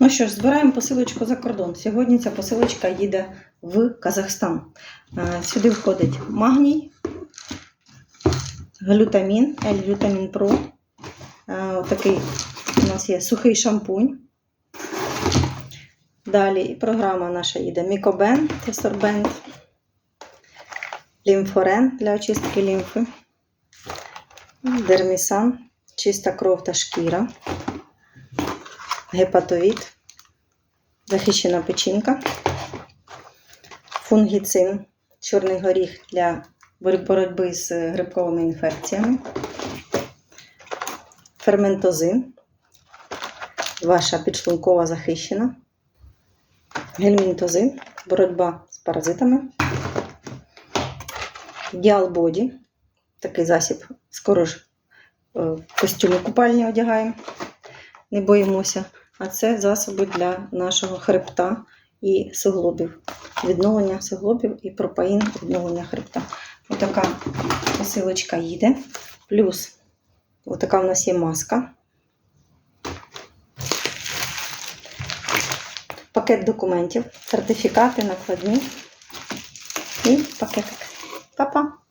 Ну що ж, збираємо посилочку за кордон. Сьогодні ця посилочка їде в Казахстан. Е, Сюди входить магній, глютамін, L-глютамін Pro. Е, Такий у нас є сухий шампунь. Далі програма наша їде Мікобен, це сорбент, лімфорен для очистки лімфи, дермісан, чиста кров та шкіра, гепатовід, захищена печінка, фунгіцин, чорний горіх для боротьби з грибковими інфекціями, ферментозин, ваша підшлункова захищена, гельмінтозин, боротьба з паразитами, діалбоді, такий засіб, скоро ж е, костюми купальні одягаємо, не боїмося. А це засоби для нашого хребта і суглобів. Відновлення суглобів і пропаїн відновлення хребта. Отака посилочка їде. Плюс отака в нас є маска. Пакет документів, сертифікати, накладні і пакетик. Па-па!